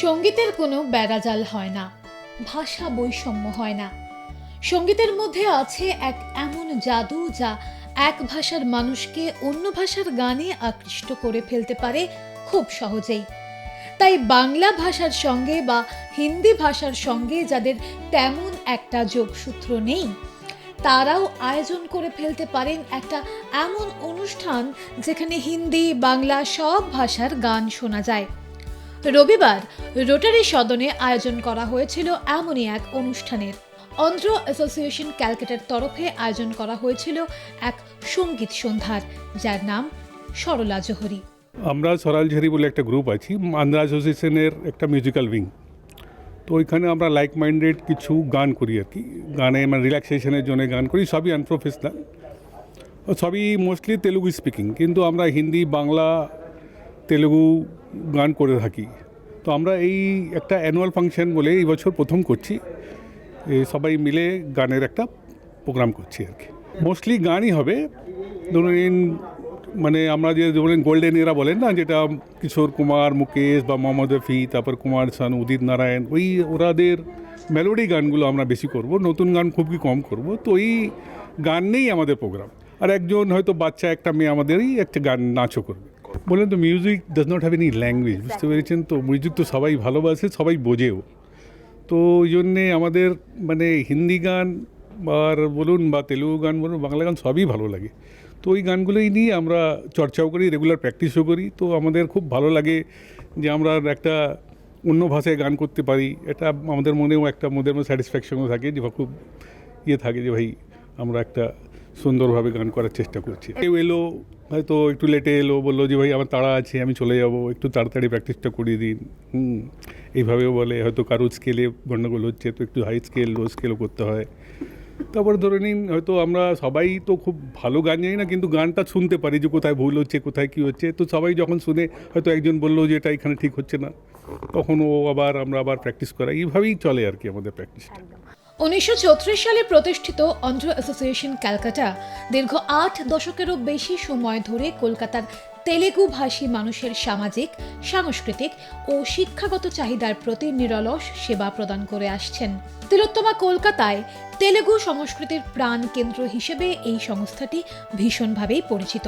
সঙ্গীতের কোনো বেড়াজাল হয় না, ভাষা বৈষম্য হয় না। সঙ্গীতের মধ্যে আছে এক এমন জাদু যা এক ভাষার মানুষকে অন্য ভাষার গানে আকৃষ্ট করে ফেলতে পারে খুব সহজেই। তাই বাংলা ভাষার সঙ্গে বা হিন্দি ভাষার সঙ্গে যাদের তেমন একটা যোগসূত্র নেই, তারাও আয়োজন করে ফেলতে পারেন একটা এমন অনুষ্ঠান যেখানে হিন্দি, বাংলা সব ভাষার গান শোনা যায়। রবিবার রোটারি সদনে আয়োজন করা হয়েছিল এমনই এক অনুষ্ঠানের। অন্ধ্র অ্যাসোসিয়েশন ক্যালকাটার তরফে আয়োজন করা হয়েছিল এক সংগীত সন্ধ্যার, যার নাম সরলা জোহরি। আমরা সরাল সরালঝারি বলে একটা গ্রুপ আছি, আন্ধ্রা অ্যাসোসিয়েশনের একটা মিউজিক্যাল উইং তো ওইখানে আমরা লাইক মাইন্ডেড কিছু গান করি আর কি। গানে মানে রিল্যাক্সেশনের জন্য গান করি, সবই আনপ্রফেশনাল সবই মোস্টলি তেলুগু স্পিকিং কিন্তু আমরা হিন্দি, বাংলা, তেলুগু গান করে থাকি। তো আমরা এই একটা অ্যানুয়াল ফাংশন বলে এই বছর প্রথম করছি। সবাই মিলে গানের একটা প্রোগ্রাম করছি আর কি। মোস্টলি গানই হবে। ধরুন মানে আমরা যে ধরুন গোল্ডেন এরা বলেন না, যেটা কিশোর কুমার, মুকেশ বা মোহাম্মদ রফি, তারপর কুমার শানু, উদিত নারায়ণ, ওই ওরাদের মেলোডি গানগুলো আমরা বেশি করব। নতুন গান খুবই কম করব। তো এই গান নেই আমাদের প্রোগ্রাম আর একজন হয়তো বাচ্চা, একটা মেয়ে আমাদেরই একটা গান নাচও করবে। বলেন তো music does not have any language বুঝতে পেরেছেন তো? মিউজিক তো সবাই ভালোবাসে সবাই বোঝেও। তো ওই জন্যে আমাদের মানে হিন্দি গান আর বলুন বা তেলুগু গান বলুন বাংলা গান সবই ভালো লাগে। তো ওই গানগুলোই নিয়ে আমরা চর্চাও করি রেগুলার প্র্যাকটিসও করি। তো আমাদের খুব ভালো লাগে যে আমরা একটা অন্য ভাষায় গান করতে পারি। এটা আমাদের মনেও একটা মনের মধ্যে স্যাটিসফ্যাকশনও থাকে যে খুব ইয়ে থাকে যে ভাই আমরা একটা সুন্দরভাবে গান করার চেষ্টা করছি। কেউ এলো, হয়তো একটু লেটে এলো, বলল যে, ভাই, আমার তাড়া আছে, আমি চলে যাব, একটু তাড়াতাড়ি প্র্যাকটিসটা করিয়ে দিন। হুম, এইভাবেও বলে, হয়তো কারোর স্কেলে গণ্ডগোল হচ্ছে, তো একটু হাই স্কেল লো স্কেলও করতে হয়। তারপরে ধরে নিন, হয়তো আমরা সবাই তো খুব ভালো গান জানি না, কিন্তু গানটা শুনতে পারি যে, কোথায় ভুল হচ্ছে, কোথায় কী হচ্ছে। তো সবাই যখন শুনে, হয়তো একজন বলল যে, এটা এখানে ঠিক হচ্ছে না। তখন ও আবার, আমরা আবার প্র্যাকটিস করা এইভাবেই চলে আর কি আমাদের প্র্যাকটিসটা উনিশশো সালে প্রতিষ্ঠিত অন্ধ্র অ্যাসোসিয়েশন ক্যালকাটা দীর্ঘ আট দশকেরও বেশি সময় ধরে কলকাতার তেলেগু ভাষী মানুষের সামাজিক, সাংস্কৃতিক ও শিক্ষাগত চাহিদার প্রতি নিরলস সেবা প্রদান করে আসছেন। তিলোত্তমা কলকাতায় তেলেগু সংস্কৃতির প্রাণ কেন্দ্র হিসেবে এই সংস্থাটি ভীষণভাবেই পরিচিত।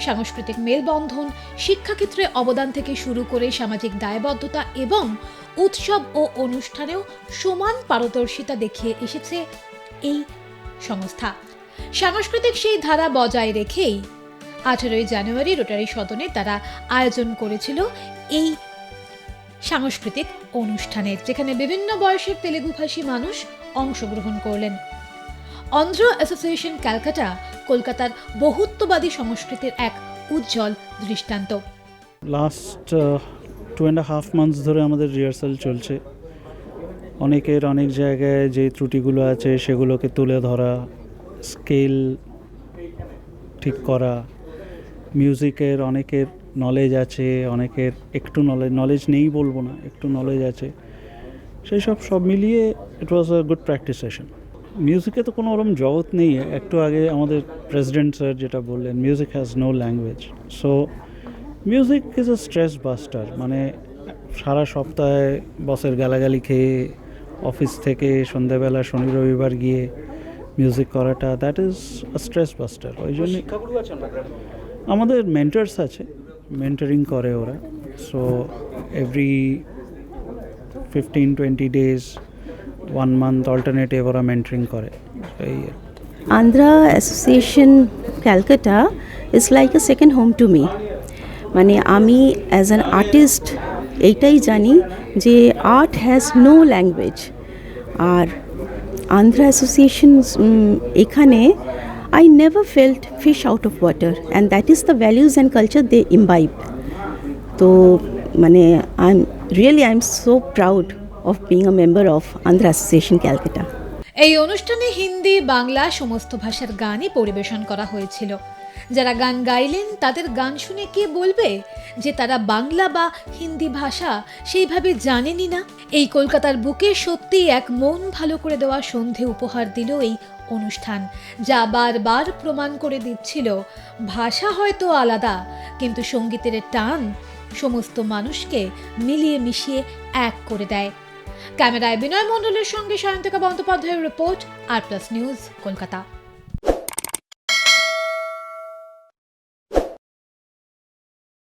সাংস্কৃতিক মেলবন্ধন, শিক্ষাক্ষেত্রে অবদান থেকে শুরু করে সামাজিক দায়বদ্ধতা এবং উৎসব ও অনুষ্ঠানেও সমান পারদর্শিতা দেখিয়ে এসেছে এই সংস্থা। সাংস্কৃতিক সেই ধারা বজায় রেখেই আঠেরোই জানুয়ারি রোটারি সদনে তারা আয়োজন করেছিল এই সাংস্কৃতিক অনুষ্ঠানের, যেখানে বিভিন্ন বয়সের তেলেগুভাষী মানুষ অংশগ্রহণ করলেন। অন্ধ্র অ্যাসোসিয়েশন ক্যালকাটা কলকাতার বহুত্ববাদী সংস্কৃতির এক উজ্জ্বল দৃষ্টান্ত। Last two and half months ধরে আমাদের রিহার্সাল চলছে। অনেকের অনেক জায়গায় যে ত্রুটিগুলো আছে, সেগুলোকে তুলে ধরা স্কেল ঠিক করা মিউজিকের অনেকের নলেজ আছে, অনেকের একটু নলেজ নলেজ নেই বলব না, একটু নলেজ আছে। সেই সব সব মিলিয়ে it was a good practice session মিউজিকে তো কোনো ওরম জগৎ নেই। একটু আগে আমাদের প্রেসিডেন্ট স্যার যেটা বললেন music has no language so music is a stress buster মানে সারা সপ্তাহে বসের গালাগালি খেয়ে অফিস থেকে সন্ধ্যাবেলা শনি রবিবার গিয়ে মিউজিক করাটা that is a stress buster ওই জন্য আমাদের মেন্টার্স আছে মেন্টারিং করে ওরা so every fifteen twenty days one month alternative ওরা মেন্টারিং করে এই আর কি। Andhra Association Calcutta is like a second home to me. মানে আমি অ্যাজ অ্যান আর্টিস্ট এইটাই জানি যে আর্ট হ্যাজ নো ল্যাঙ্গুয়েজ আর আন্ধ্রা অ্যাসোসিয়েশন এখানে I never felt fish out of water and that is the values and culture they imbibe তো মানে I am really I am so proud of being a member of Andhra association Calcutta এই অনুষ্ঠানে হিন্দি, বাংলা সমস্ত ভাষার গানই পরিবেশন করা হয়েছিল। যারা গান গাইলেন, তাদের গান শুনে কে বলবে যে তারা বাংলা বা হিন্দি ভাষা সেইভাবে জানেনই না? এই কলকাতার বুকে সত্যি এক মন ভালো করে দেওয়া সন্ধে উপহার দিল এই অনুষ্ঠান, যা বারবার প্রমাণ করে দিচ্ছিল, ভাষা হয়তো আলাদা, কিন্তু সঙ্গীতের টান সমস্ত মানুষকে মিলিয়ে মিশিয়ে এক করে দেয়। ক্যামেরায় বিনয় মণ্ডলের সঙ্গে সায়ন্তিকা বন্দ্যোপাধ্যায়ের report, R plus news, Kolkata.